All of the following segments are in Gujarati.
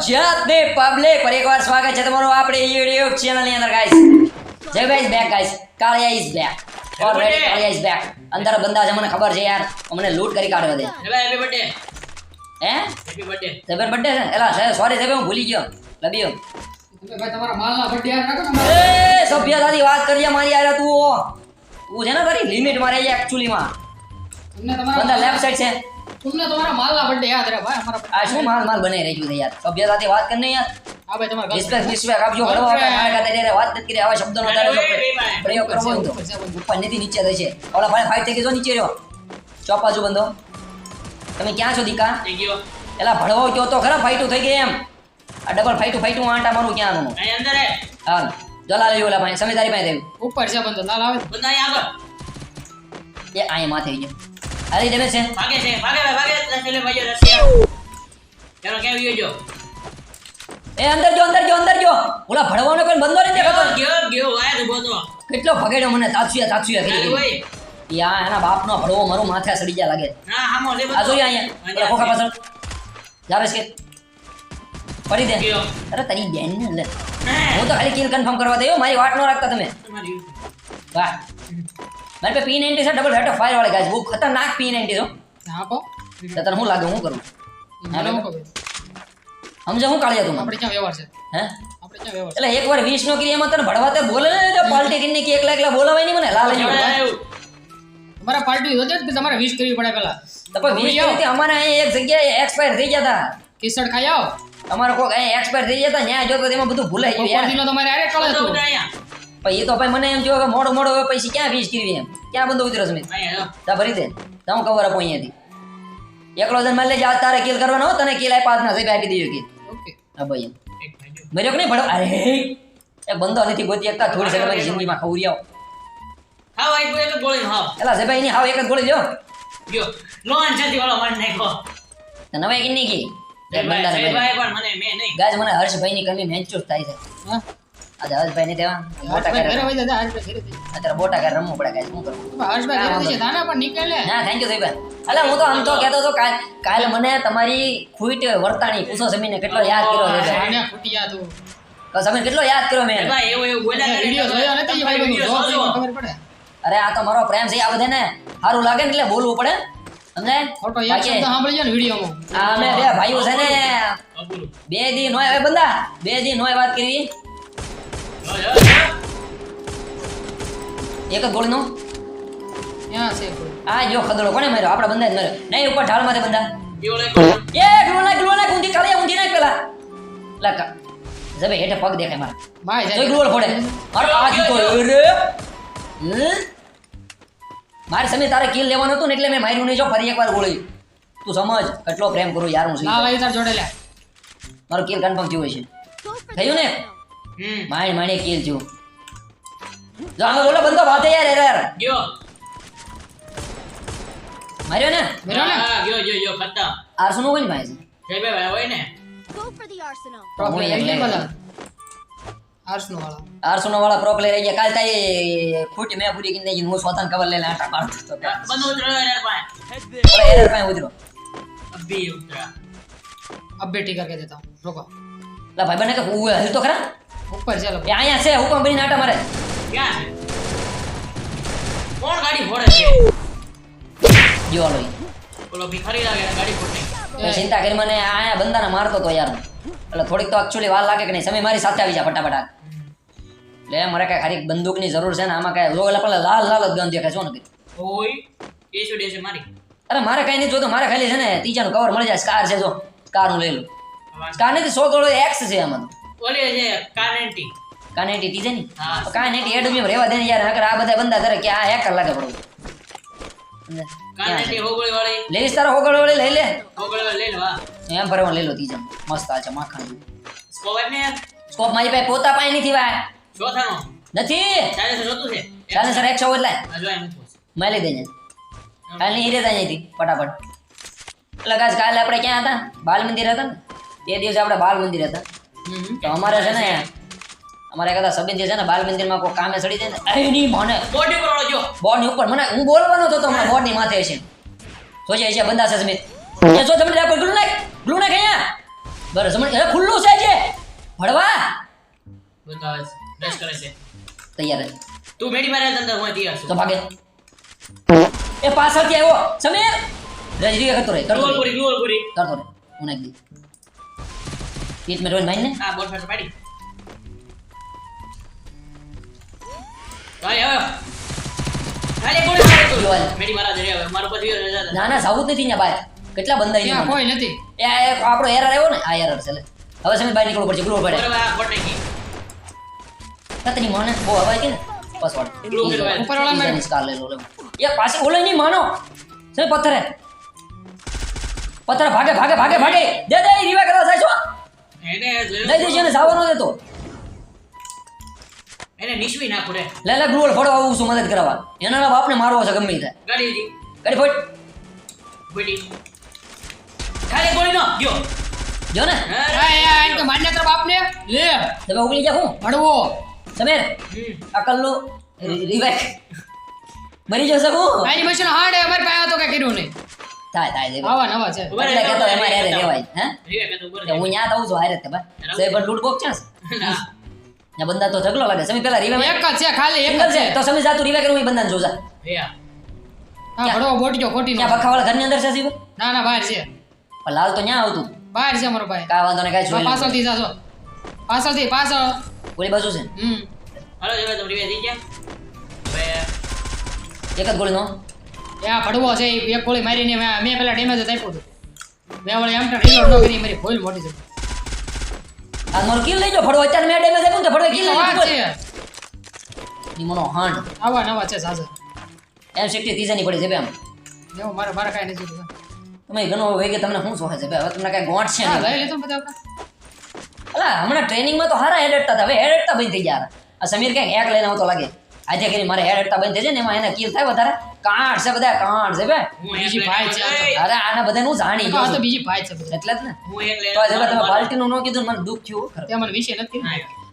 ગુજરાતની પબ્લિક પર એકવાર સ્વાગત છે તમારું આપણે YouTube ચેનલની અંદર ગાઈસ જય ભાઈ back guys Kaliya is back already Kaliya is back અંદર બંદા છે મને ખબર છે યાર. અમને લૂટ કરી કાઢવા દે. હેપી બર્થડે હે? હેપી બર્થડે સેવન બર્થડે છે એલા સોરી સેવન હું ભૂલી ગયો. લબિયો સભ્યતાની વાત કરીએ મારી યાર તું તું છે ને ભરી લિમિટ મારે રહી માં. તમને બંદા લેફ્ટ સાઈડ છે. તમને તમારા માલના ભટ્ટી યાદ રહે ભાઈ અમારા આ શું માલ માલ બને રહી ગયું છે યાર? સભ્યતાથી વાત કરીને યાર. હા ભાઈ તમારા રિસ્પેક્ટ રિસ્પેક્ટ આપજો હળવો આપણે વાત નથી કરી આવા શબ્દોનો તારે પ્રયોગ કરવો તો. ઉપર નથી નીચે રહેશે. ઓલા ભાઈ ફાઈટ થઈ ગયો નીચે રહ્યો ચોપ બાજુ બંધો. તમે ક્યાં છો દીકા? થઈ ગયો. એલા ભળવો કયો તો ખરા ફાઈટું થઈ ગઈ એમ. આ ડબલ ફાઈટું ફાઈટું આંટા મારું ક્યાં આનું? અહીં અંદર હે હાલ. જલા લઈ ઓલા ભાઈ સમજદારી પાસે થયું ઉપર છે બંધો લાલ આવે. અહીં આગળ. એ આય માથે આવી ગયો. અરે ડેમેજ છે ભાગે છે ભાગે ભાગે રસેલે ભાઈ રસિયા ચાલો કેમ ગયો એ અંદર જો અંદર જો અંદર જો ઓલા ભળવાનો કોઈ બંધો નથી દેખાતો ગયો ગયો વાય તો બોતો કેટલો ભગેડ્યો મને તાચુયા તાચુયા કરી ભાઈ યા એના બાપનો ભળવો મારું માથે સડી ગયા લાગે. ના હામો લે આ જોઈએ અહીંયા. ખોખા પાછળ. જાવે છે. પડી દે. અરે તારી બેન ને લે. હું. તો ખાલી કિલ કન્ફર્મ કરવા દયો મારી વાટ ન રાખતા તમે. વાહ. મારી પાસે પી નાઇન્ટી છે ડબલ રેટ ઓફ ફાયર વાળી ગાય બહુ ખતરનાક પી નાઇન્ટી છો હા. તો તને શું લાગે હું કરું? સમજે હું કાઢ્યા તું આપણે ક્યાં વ્યવહાર છે? હે? આપણે ક્યાં વ્યવહાર એટલે એક વાર વીસ નો કરી એમાં તને ભડવા તે બોલે ને તો પાલટી કરીને કે એકલા એકલા બોલાવાય નહીં મને. લાલ. તમારા પાર્ટી વધે કે તમારે વીસ કરવી પડે પેલા તો પણ અમારે અહીં એક જગ્યાએ એક્સપાયર થઈ ગયા હતા કિસડ ખાઈ આવો. તમારે અહીં એક્સપાયર થઈ ગયા હતા ત્યાં જોતો એમાં બધું ભૂલાઈ ગયું યાર. તમારે આરે કળે હતું અહીંયા. પછી એ તો ભાઈ મને એમ થયો કે મોડો મોડો હવે પછી ક્યાં ફીસ કરવી એમ? ક્યાં બંધો ઉતરો સમિત તા ભરી દે. તા હું કવર આપો અહીંયાથી. એકલો જણ મારી લેજે આજ તારે કિલ કરવાનો હો, તને કિલ આપ્યા ના સાહેબ આપી દઈએ કે ઓકે. હા ભાઈ એમ. એક. મર્યો કે નહીં ભણો અરે એ બંધો નથી ગોતી એકતા થોડી સેકન્ડ મારી જિંદગીમાં ખવરી આવો ખાવ આઈ ગયો તો ગોળી હાવ. એલા સાહેબ એની હાવ એક જ ગોળી લ્યો. ગયો લોન જતી વાળો માર નાખ્યો. તને નવાઈ કે નહીં કી એક પણ મને હર્ષભાઈ નહીં. ગાજ મને હર્ષભાઈની કમી મહેસૂસ થાય છે. હા? આજે હર્ષભાઈ નહીં દેવા. મોટા હર્ષભાઈ ઘરે કરે હોય હર્ષભાઈ ઘરે અત્યારે મોટા કરે રમવું પડે ગાજ શું કરું હર્ષભાઈ ઘરે જઈ, દાના પણ નીકળે. ના થેન્ક યુ સાહેબ અલા હું તો આમ તો કહેતો હતો કાલ કાલ મને તમારી ખૂટ વર્તાણી પૂછો સમીને કેટલો યાદ કર્યો તો. સમીર કેટલો યાદ કર્યો મેં. ભાઈ એવું એવું બોલ્યા કરે વીડિયો જોયો નથી ભાઈ બધું? વીડિયો જો જોજો. ખબર પડે. અરે આ તો મારો પ્રેમ છે આ બધાને સારું લાગે ને એટલે બોલવું પડે. સમજાય ખોટો એક શબ્દ સાંભળી ને વિડીયોમાં આ અમે બે ભાઈઓ છે ને બે દી નોય હવે બંદા બે દી નોય વાત કરી. એક જ ગોળીનો ક્યાં છે આ જો ખદડો કોને માર્યો? આપણા બંદા જ માર્યો નહીં ઉપર ઢાળ માથે બંદા એ ગ્લો નાખ ગ્લો નાખ ઊંધી કાઢે ઊંધી નાખ પેલા. લકા જબે હેઠે પગ દેખાય મારા. ભાઈ જાય. ગ્લોલ ફોડે. મારો આ જીતો અરે. મારે સમય તારે કિલ લેવાનું હતું ને એટલે મેં માર્યું નહીં. જો ફરી એકવાર ગોળી. તું સમજ કેટલો પ્રેમ કરું યાર હું તાર જોડે લે. મારું કિલ કન્ફર્મ થયું હોય છે. થયું ને. માણી માણી કિલ છું જો આનો ઓલો બંદો ભાતે યાર એરર. ગયો. માર્યો ને? માર્યો ને હા ગયો ગયો ગયો ખતમ. આર્સનો કોણ ભાઈ? છે જય ભાઈ હોય ને? ગો ફોર ધ આર્સનો પ્રોપ એટલે બોલા આર્સનો વાળા આર્સનો વાળા પ્રોપ લઈ ગયા. કાલ તાઈ ખોટી મે પૂરી કરીને હું સોતાન કવર લઈને આટા મારતો તો બંદો ઉતરો એરર ભાઈ એરર ભાઈ ઉતરો. અબે ઉતરા. અબ બેટી કરકે દેતા. હું રોકો. લા ભાઈ બને કે હું હેલ તો ખરા? ઉપર ચાલો. કે અહીંયા છે હુકમ બની નાટા મારે. કોણ ગાડી ફોડે છે? જો લઈ ઓલો ભિખારી લાગે ગાડી ફોડે ચિંતા કરી મને આયા બંદાને મારતો તો યાર. એટલે થોડીક તો એકચ્યુઅલી વાર લાગે કે નહીં. સમય મારી સાથે આવી જા ફટાફટ. એટલે મારે કઈ ખાલી બંદૂકની જરૂર છે ને આમાં કઈ જો એટલે પેલા લાલ લાલ જ ગન દેખાય છો ને ઓય એસુ ડેસે મારી. અરે મારે કઈ નહીં જોતો મારે ખાલી છે ને ત્રીજાનું કવર મળી જાય સ્કાર છે જો. સ્કાર હું લઈ લઉં. સ્કાર નથી સો ગળો એક્સ છે આમાં ઓલી છે કાનેટી. કાનેટી તીજે ની? હા. કાનેટી એડમી રેવા દે ને યાર નકર આ બધા બંદા ધરે કે આ હેકર લાગે પડો. કાનેટી હોગળી વાળી લે તારો હોગળી વાળી લઈ લે. હોગળી વાળી લઈ લે વાહ. એમ ભરવા લઈ લો તીજે મસ્ત આ છે માખણ. સ્કોપ ને સ્કોપ મારી પાસે પોતા પાસે નથી વાય ચોથાનો. નથી? ચાલે સર જોતું છે ચાલે સર 100 એટલે. મેં લઈ દેજે. કાલની હીરે જાય હતી ફટાફટ. લગાસ કાલે આપણે ક્યાં હતા? બાલ મંદિર હતા ને? તે દિવસે આપણે બાલ મંદિર હતા. તો અમારે છે ને અમારે કદાચ સંબંધી છે ને બાલ મંદિરમાં કોઈ કામે ચડી જાય ને એ નહીં મને બોડી ઉપર જો. બોર્ડની ઉપર. મને હું બોલવાનો હતો તમને બોર્ડની માથે છે. સોજે છે બંદા છે સ્મિત એ જો તમે ગ્લુ નાખ ગ્લુ નાખ અહીંયા. બરાબર સમજ એ ખુલ્લું છે જે. ભડવા બંદા રસ કરે છે. તૈયાર. તું મેડી મારે અંદર હું તૈયાર તો ભાગે. એ પાછળથી આવ્યો. સમીર. રજરી કરતો રહે કરતો રહે. કરતો રહે. હું નાખી દઈ પીઠ મેં રોઈને મારીને હા બોલ ફાટ પાડી. ભાઈ હવે હાલે ગોળી મારે તું જોવાય. મેડી મારા જરે હવે. મારો પછી રજા ના ના જ નથી ત્યાં બહાર. કેટલા બંધા ત્યાં અહીંયા કોઈ નથી. એ આપણો એરર આવ્યો ને? આ એરર છે. હવે સમીર બહાર નીકળવું પડશે ગ્લુર પડે બરાબર કતરી મોને? બહુ હવાય કે ને પાસવર્ડ કરવાય. ઉપરવાળા મેં- લઈ લો લે. એ પાસે ઓલે નહીં માનો. સમીર પથ્થર? હે પથ્થર ભાગે ભાગે ભાગે ભાગે. દે દે રીવા કરવા જાય છો એને દઈ ને સાવર દેતો એને નિશવી નાખું રે. લે લે ગ્લુઅલ ફોડો આવું છું મદદ કરવા એના બાપને મારવો છે ગમે તે ગાડી ગાડી ફોડ બેટી ખાલી ગોળી નો. ગયો. જો ને? હા, હા, આ એમ માન્ય તારા બાપને. લે. તમે ઉગલી જા હું ભણવો સમીર. અકલ્લો રિવાઇવ મરી જશે હું એનિમેશન હાર્ડ હાડે અમારે પાસે તો કે કર્યું નહીં. થાય થાય આવા નવા છે. એટલે એમાં રીવે કે તું. હું ન્યા આવું છું હારે જ તે ભાઈ સાહેબ પણ લૂંટ બોક છે ને? બંદા તો ઝઘડો લાગે. સમી પેલા એક જ છે ખાલી એક જ છે. તો સમી જાતું રિવાઇવ કરું એ બંદાને જોજા એ હા બોટજો ખોટી નો. બખાવાળા ઘરની અંદર છે ના ના બહાર છે. પણ લાલ તો ન્યા આવતું. બહાર છે મારો ભાઈ. કા વાંધો ને કાંઈ જોઈ પાછળથી જાશો પાછળથી પાછળ. ઓલી બાજુ છે હમ. હાલો જવા તમે રીવે થઈ ગયા? એક જ ગોળીનો. એ આ ભડવો છે એ એક ગોળી મારીને મેં પેલા ડેમેજ જ આપ્યું હતું. મેં વળી એમ રીલોડ ન કરી મારી ભૂલ મોટી છે. આ મારો કિલ લઈ જો ફડો અત્યારે મેં ડેમેજ આપ્યું તો ફડો કિલ લઈ છે. ઈ હાંડ આવા નવા છે સાસુ એમ શક્તિ ત્રીજાની પડી છે બે આમ. જો મારે મારા કાઈ નથી તમે ઘણો વેગે તમને શું સોહે છે? બે હવે તમને કાંઈ ગોંઠ છે હા લઈ લીધું બધા. અલા હમણાં ટ્રેનિંગમાં તો હારા હેડ હતા. હવે હેડ હટતા બંધ થઈ ગયા. આ સમીર ક્યાંક એક લઈને આવતો લાગે. આજે કરી મારે હેડ હટતા બંધ થઈ જાય ને એમાં એને કિલ થાય વધારે. કાંઠ છે બધા કાંઠ છે બે બીજી ભાઈ છે. અરે આના બધા હું જાણી ગયો તો બીજી ભાઈ છે બધી. એટલે જ ને. હું એક તો આજે તમે બાલ્ટી નું ન કીધું મને દુખ થયું ખરું. મને વિશે નથી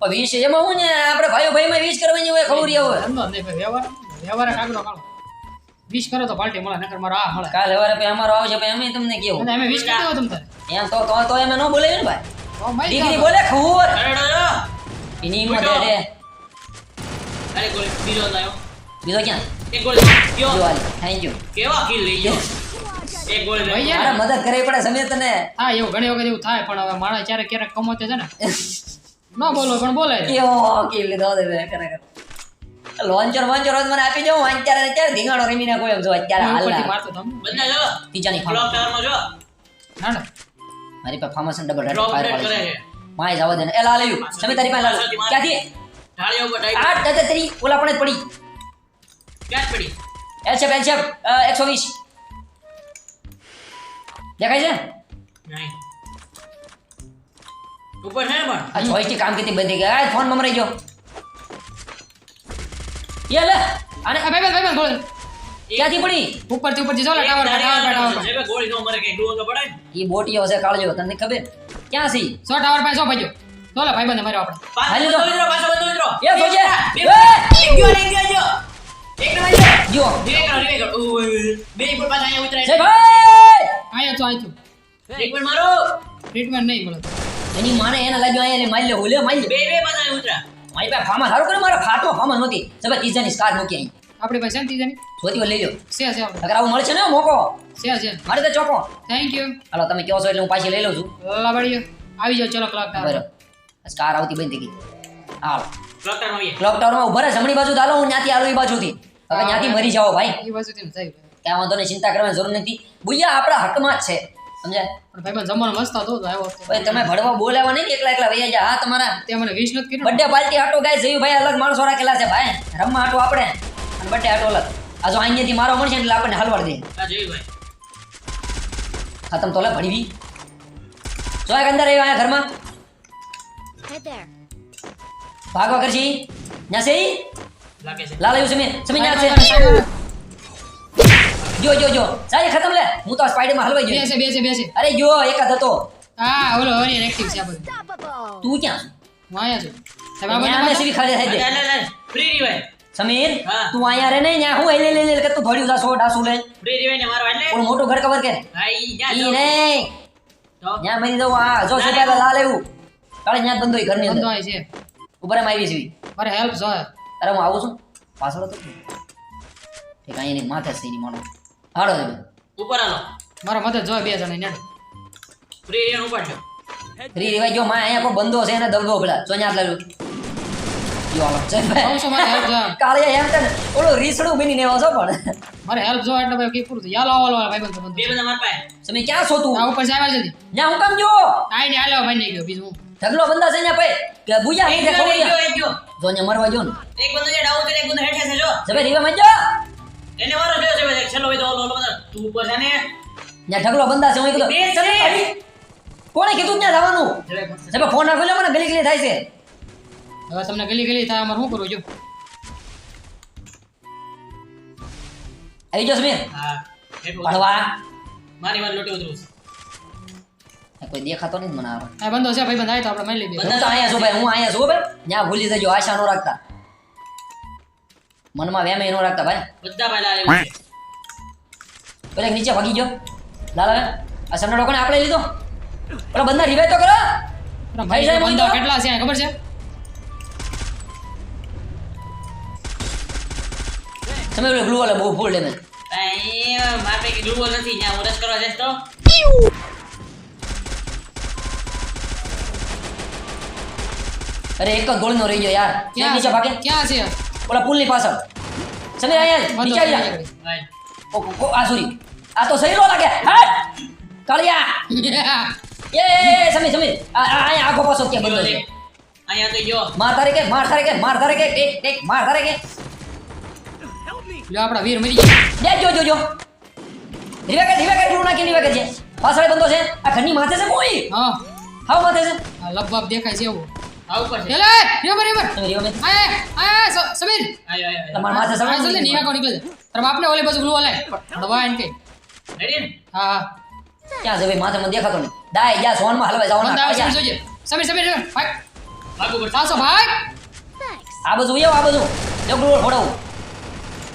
પણ વિશે એમાં હું ને આપણે ભાઈઓ ભાઈ માં વિશ કરવાની હોય ખબર હોય. વ્યવહાર વ્યવહાર કાગડો કાળો. વિશ કરો તો પાર્ટી મળે નકર મારો આ મળે. કાલે સવારે પે અમારો આવશે પે અમે તમને કેવું અને અમે વિશ કરી દેવો તમ એમ તો તો તો એમ ન બોલે ને ભાઈ? દીકરી બોલે ખબર. એની હિંમત હે ખાલી ગોળી બીજો આવ્યો. બીજો ક્યાં? એક ગોળી ગયો જો થેન્ક યુ કેવા કિલ લઈ ગયો? એક ગોળી લઈ ગયો. મદદ કરવી પડે સમીર તને? હા એવું ઘણી વખત એવું થાય પણ હવે માણસ ક્યારેક ક્યારેક કમાતે છે ને ન બોલો પણ બોલે. કેવો કિલ લીધો દે ખરેખર. લોન્ચર વોન્ચર રોજ મને આપી દઉં અત્યારે અત્યારે ધીંગાણો રમી નાખો એમ જો અત્યારે હાલ મારતો હતો. બંદા જો ત્રીજાની ક્લોક ટાવરમાં જો. ના ના. મારી પાસે ફાર્મસન ડબલ રેડ ફાયર કરે છે છે. માય જવા દે એ લાલ આવ્યું. સમીર તારી પાસે લાલ ક્યાંથી? ઢાળિયા ઉપર ટાઈપ. આઠ દાદા તેરી ઓલા પણ પડી. ક્યાં જ પડી એલ છે એલ છે એકસો વીસ દેખાય છે નહીં ઉપર છે ને પણ આ જોઈસ્ટિક કામ કરતી બંધ થઈ ગઈ આ ફોન મમરાઈ ગયો એ લે આને આ ભાઈ ભાઈ ભાઈ બોલે ક્યાંથી પડી ઉપરથી ઉપરથી જો લે ટાવર પર, ટાવર પર, ટાવર પર. જે બે ગોળી નો મરે કઈ ડૂવો તો પડે ને. ઈ બોટીઓ છે કાળજો તને ખબર ક્યાં છે ઈ? સો ટાવર પાસે સો ભાઈઓ જો લે ભાઈ બંધ માર્યો આપણે પાછો હાલી બંધો તો. મિત્રો, પાછો બંધો મિત્રો. એ જોજે. બે એ! એક ગયો, એક ગયો, જો. એક અહીંયા ઉતરાય. છે ભાઈ આયા તો આયા એક મિનિટ મારો. ટ્રીટમેન્ટ નહીં મળે એની માને એના લાગ્યો અહીંયા એને મારી લે હુલે મારી બે બે પાછા ઉતરા. પાસે ફાર્મા સારું કરે મારા ફાટમાં ફાર્મા નહોતી સબે ત્રીજાની સ્કાર મૂકી અહીં આપણે પાસે ને જોતી લઈ લો છે છે અગર મળશે ને મોકો છે છે મારે તો ચોકો થેન્ક યુ હાલો તમે કહો છો એટલે હું પાછી લઈ લઉં છું લાવડીઓ આવી જાવ ચલો ક્લાક સ્કાર આવતી બંધ થઈ ગઈ હાલો ક્લોક. ઊભા રહે જમણી બાજુ ચાલો હું ત્યાંથી આલું એ બાજુથી. હવે ત્યાંથી મરી જાઓ ભાઈ. એ બાજુથી થઈ ક્યાં વાંધો નહીં ચિંતા કરવાની જરૂર નથી. ભૂયા આપણા હકમાં જ છે સમજ્યા? ભાઈ બંધ જમવાનો મસ્ત હતો તો આવ્યો ભાઈ તમે ભડવા બોલાવા નહીં એકલા એકલા વૈયા જા હા તમારા તે મને વીસ નથી કર્યું. બર્થડે પાર્ટી હાટો ગાય જયું ભાઈ અલગ માણસો રાખેલા છે ભાઈ. રમવા હાટો આપણે. અને બર્થડે હાટો અલગ. આ જો અહીંયાથી મારો મળશે એટલે આપણને હલવાડ દે. આ જોયું ભાઈ. ખતમ તો લે ભણવી. જો અંદર આવ્યો અહીંયા ઘરમાં. ભાગવા કરશી ન્યા છે ઈ? લાગે છે. લાલ આવ્યું સમીર સમીર ન્યા છે જો જો જો સારી ખતમ લે હું તો સ્પાઈડરમાં હલવાઈ ગયો છે બે છે બે છે અરે જો એક જ હતો હા ઓલો ઓરિયન એક્ટિવ છે આ બધું Unstoppable. તું ક્યાં હું આયા છું ન્યા બધા અમે સીવી ખાલી થઈ લે, દે લે, લે. સમીર તું અહીંયા રે ને ન્યા હું લે લે લે કે તું ભડ્યું જાસો ડાસુ લે ફ્રી revive ને મારવા એટલે? પણ મોટું ઘર કવર કે ભાઈ ન્યા ઈ જો. નહીં ત્યાં મરી જવું આ જો સીધા તો લાલ એવું કાલે ત્યાં જ બંધો હોય ઘરની અંદર હોય છે ઉપર એમ આવી જવી મારે હેલ્પ જોઈએ અરે હું આવું છું. પાછળ હતો. ઠીક અહીંયા એની માથે છે એની મોડો હાડો તમે. ઉપર આનો મારા મદદ જોઈએ બે જણા નેડો ફ્રી એરિયા ઉપાડજો ફ્રી રેવાય ગયો માં અહીંયા કોઈ બંધો છે એને દબદબો પેલા સોન્યા હાથ લાવ્યું. યો હાલો છે કહું છું મારે હેલ્પ જોઈએ કાળિયા એમ છે ને ઓલો રીસડું બની ને છો પણ. મારે હેલ્પ જો એટલે ભાઈ કઈ પૂરું થયું યાલો આવો આવો ભાઈ બંધ. બે બંધ માર પાસે. તમે ક્યાં સોતું આ ઉપર જાય જલ્દી. હું કામ જો આઈ ને હાલો ભાઈ નહીં ગયો બીજું ઢગલો બંદા છે ને પે કે બુજા હે દેખો ગયો, એક ગયો. જો ને મરવા જો ને. એક બંદો જે ડાઉન છે એક બંદો હેઠે છે જો. જબે રીવા મજો એને મારો છે ભાઈ છેલ્લો હોય તો ઓલો ઓલો બધા તું ઉપર છે ને. ને ઢગલો બંદા છે હું કીધું. બે છે. કોણે કીધું ત્યાં જવાનું. જબે ફોન રાખો મને ગલી ગલી થાય છે. હવે તમને ગલી ગલી થાય અમારે શું કરું જો. આવી જો સમીર હા પડવા મારી વાત લોટી ઉતરું છું. કોઈ દેખાતો નહીં મને આ આ બંધો છે ભાઈ બંધાય તો આપણે મળી લઈએ. બધા તો અહીંયા છો ભાઈ હું અહીંયા છું ભાઈ ત્યાં ભૂલી જજો આશા નો રાખતા? મનમાં વેમે નો રાખતા ભાઈ. બધા ભાઈ લાલે. પેલા નીચે ભાગી ગયો. લાલા આ સન્નાડો ડોકોને આપણે લીધો? પેલા બંધા રિવાઈ તો કરો. ભાઈ સાહેબ બંધો? કેટલા છે ખબર છે? તમે પેલો ગ્લુ વાળા બહુ ફૂલ ડેમેજ અહીં માર ગ્લુ નથી જ્યાં હું રસ કરવા જઈશ તો. અરે એક જ ગોળનો રહી ગયો યાર. ક્યાં નીચે ભાગે. ક્યાં છે? ઓલા પુલની પાછળ. સમીર અહીંયા નીચે આવી જા. આ સોરી આ તો સહીરો લાગે. હટ કાળિયા. એ સમીર સમીર અહીંયા આખો પાછો કે બંધો છે. અહીંયા તો જો. માર તારે કે માર તારે કે માર તારે કે એક એક માર તારે કે. લ્યો આપડા વીર મરી ગયા. જો જો જો. રીવા કે રીવા કે તું નાખી રીવા કે છે. પાછળ બંધો છે. આ ઘરની માથે છે કોઈ? હા. હાવ માથે છે. લબબ દેખાય છે એવું. આ ઉપર છે એલે રેબર રેબર સમીર રીવા મેં આય આય સ- સમીર આયો આયો આયો. તમારા માથે આ સમીર જલ્દી નિયા કો નીકળે છે તારા બાપને ઓલે બાજુ ગ્લુ ઓલે હડવા એને કઈ રેડી ને હા હા ક્યાં છે ભાઈ માથે મને દેખાતો નહીં દાય જા સોનમાં હલવાઈ બંધ આવે જવાના સમીર જોજે સમીર સમીર સમીર ભાઈ ભાગવું પડશે સાસો ભાઈ Thanks. આ બધું ઉયો આ બધું જો ગ્લોર ફોડાવું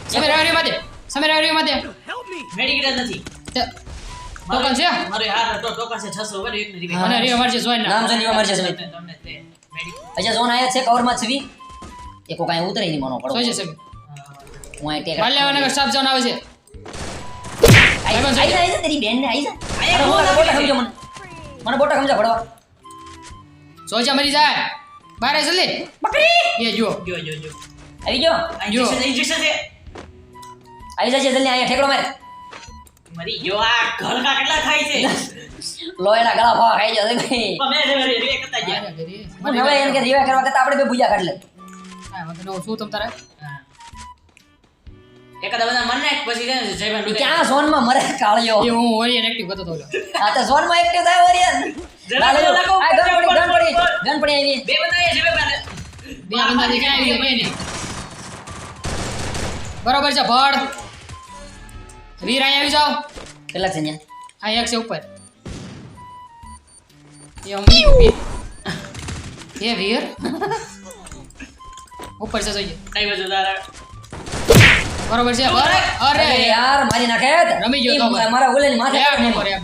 સમીર આવી માથે સમીર આવી માથે મેડિકેટ જ નથી તે- ટોકન છે મારે હાર તો ટોકન છે 600 વગર એક નથી અને રે મારજે જોઈન નામ છે રીવા મરશે સમીર તમને તે મેડિકેટ અચ્છા ઝોન આયા છે કવરમાં છવી કો કાંઈ ઉતરે નહીં મનો પડો જોજે સમીર હું આ ટેક વાલ્યા અને સ્ટાફ જોન આવે છે? આઈ ભાઈ, આઈ આઈ તારી બેન ને આઈ જા આયા અરે મને બોટા સમજો મને. મને બોટા સમજા પડવા સોજા મરી જાય. બાર જલ્દી. બકરી એ જો જો જો જો આવી જો. injection injection છે. આવી જશે જલ્દી આયા ઠેકડો મારે. મરી ગયો. આ ઘરકા કેટલા ખાય છે? લોયના ગળા ફાવા ખાઈ જશે ભાઈ. પણ મેં રે રે કરતા ગયા. મને હવે એને કે રીવા કરવા કરતા આપણે બે ભૂજા કાઢ લે. હા, મતલબ. શું તમ તારે. એકાદા બધા મને પછી છે જયભાઈ ક્યાં ઝોનમાં મરે કાળિયો એ હું ઓરિયન એક્ટિવ કરતો તો આ તો ઝોનમાં એક્ટિવ થાય ઓરિયન જરા લાલો, લાગો, આ ગન પડી ગન પડી ઉપર. ગન પડી આવી. બે બધા એ જયભાન બે બંદા ક્યાં આવી ગયા? બે નહીં. બરોબર છે ભડ. વીર અહીં આવી જાઓ. કેટલા છે અહીંયા આ એક છે ઉપર. એ વીર એ વીર. ઉપર છે જોઈએ કઈ બાજુ તારા બરોબર છે. અરે અરે. યાર મારી નાખે રમી ગયો તો મારા ઓલેની માથે.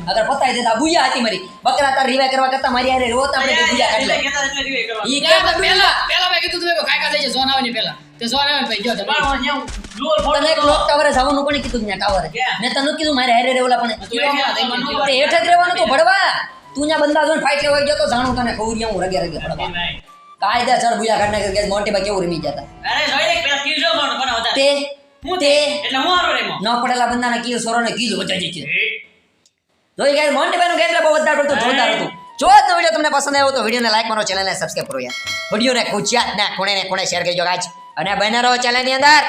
અગર પતાઈ દેતા બુયા હતી મારી. બકરા તાર રિવાય કરવા કરતા મારી આરે રોત આપણે બુયા કાઢી. ઈ કે તો પેલા પેલા મેં કીધું તું કે કાકા થઈ છે ઝોન આવે ને પેલા. તે ઝોન આવે ને જો તમે પણ હું ત્યાં ગ્લોઅર ફોટો તને ક્લોક ટાવરે જવાનું કોણે કીધું ત્યાં ટાવરે? મેં તને કીધું મારે હેરે રેવલા પણ ગયો? હેઠ જ રહેવાનું તું ભડવા. તું ત્યાં બંદા જોઈને ફાઈટ લેવા ગયો તો જાણું તને ખબર હું રગે રગે ભડવા. ભાઈ. કાયદા ચર બુયા કાઢને કે મોટી બા કેવું રમી જતા અરે જોઈ લે પેલા સ્કીલ પણ કોણ તે હું તે એટલે હું હારો રેમો. ન પડેલા બંદાને કીધું સોરોને કીધું વધારી છે જોઈ ગયા મોન્ટી ભાઈનું ગેમ બહુ વધારે પડતું જોરદાર હતું. જો આજનો વીડિયો તમને પસંદ આવ્યો તો વિડીયોને લાઈક કરો ચેનલને સબસ્ક્રાઇબ કરો યાર. વિડીયોને કુચિયાત ના ખૂણે ને ખૂણે શેર કરજો ગાજ અને બને રહો ચેનલની અંદર.